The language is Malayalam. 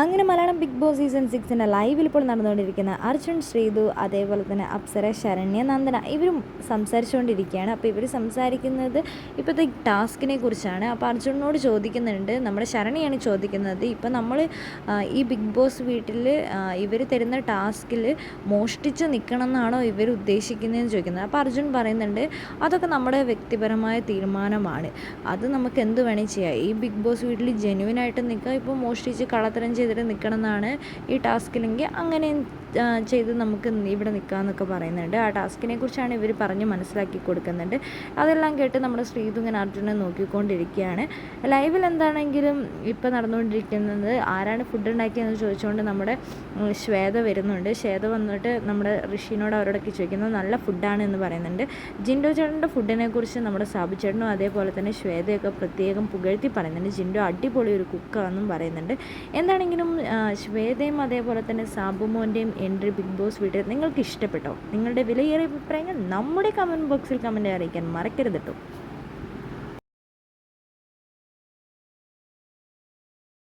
അങ്ങനെ മലയാളം ബിഗ് ബോസ് സീസൺ സിക്സിന്റെ ലൈവിൽ ഇപ്പോൾ നടന്നുകൊണ്ടിരിക്കുന്ന അർജുൻ ശ്രീതു അതേപോലെ തന്നെ അപ്സര ശരണ്യ നന്ദന ഇവരും സംസാരിച്ചുകൊണ്ടിരിക്കുകയാണ്. അപ്പോൾ ഇവർ സംസാരിക്കുന്നത് ഇപ്പോഴത്തെ ടാസ്കിനെ കുറിച്ചാണ്. അപ്പോൾ അർജുനോട് ചോദിക്കുന്നുണ്ട് നമ്മുടെ ശരണിയാണ് ചോദിക്കുന്നത് ഇപ്പോൾ നമ്മൾ ഈ ബിഗ് ബോസ് വീട്ടിൽ ഇവർ തരുന്ന ടാസ്കിൽ മോഷ്ടിച്ച് നിൽക്കണം എന്നാണോ ഇവർ ഉദ്ദേശിക്കുന്നതെന്ന് ചോദിക്കുന്നത്. അപ്പോൾ അർജുൻ പറയുന്നുണ്ട് അതൊക്കെ നമ്മുടെ വ്യക്തിപരമായ തീരുമാനമാണ്. അത് നമുക്ക് എന്ത് വേണേൽ ചെയ്യാം. ഈ ബിഗ് ബോസ് വീട്ടിൽ ജെന്യുവനായിട്ട് നിൽക്കുക ഇപ്പോൾ മോഷ്ടിച്ച് കള്ളത്തരം ചെയ്തിട്ട് നിൽക്കണം എന്നാണ് ഈ ടാസ്കിലെങ്കിൽ അങ്ങനെ ചെയ്ത് നമുക്ക് ഇവിടെ നിൽക്കാമെന്നൊക്കെ പറയുന്നുണ്ട്. ആ ടാസ്കിനെ കുറിച്ചാണ് ഇവർ പറഞ്ഞ് മനസ്സിലാക്കി കൊടുക്കുന്നുണ്ട്. അതെല്ലാം കേട്ട് നമ്മുടെ ശ്രീതു ഇങ്ങനെ അർജുനെ നോക്കിക്കൊണ്ടിരിക്കുകയാണ്. ലൈവിൽ എന്താണെങ്കിലും ഇപ്പം നടന്നുകൊണ്ടിരിക്കുന്നത് ആരാണ് ഫുഡ് ഉണ്ടാക്കിയതെന്ന് ചോദിച്ചുകൊണ്ട് നമ്മുടെ ശ്വേത വരുന്നുണ്ട്. ശ്വേത വന്നിട്ട് നമ്മുടെ ഋഷിനോട് അവരോടൊക്കെ ചോദിക്കുന്നത് നല്ല ഫുഡാണ് എന്ന് പറയുന്നുണ്ട്. ജിൻഡോ ചേട്ടന്റെ ഫുഡിനെ കുറിച്ച് നമ്മുടെ സാബു ചേട്ടനും അതേപോലെ തന്നെ ശ്വേതയൊക്കെ പ്രത്യേകം പുകഴ്ത്തി പറയുന്നുണ്ട്. ജിൻഡോ അടിപൊളി ഒരു കുക്കാണെന്നും പറയുന്നുണ്ട്. എന്താണെങ്കിലും ശ്വേതയും അതേപോലെ തന്നെ സാബുമോന്റെയും എൻട്രി ബിഗ് ബോസ് വീട്ടിൽ നിങ്ങൾക്ക് ഇഷ്ടപ്പെട്ടോ നിങ്ങളുടെ വിലയേറിയ അഭിപ്രായങ്ങൾ നമ്മുടെ കമന്റ് ബോക്സിൽ കമന്റ് അറിയിക്കാൻ മറക്കരുത് കേട്ടോ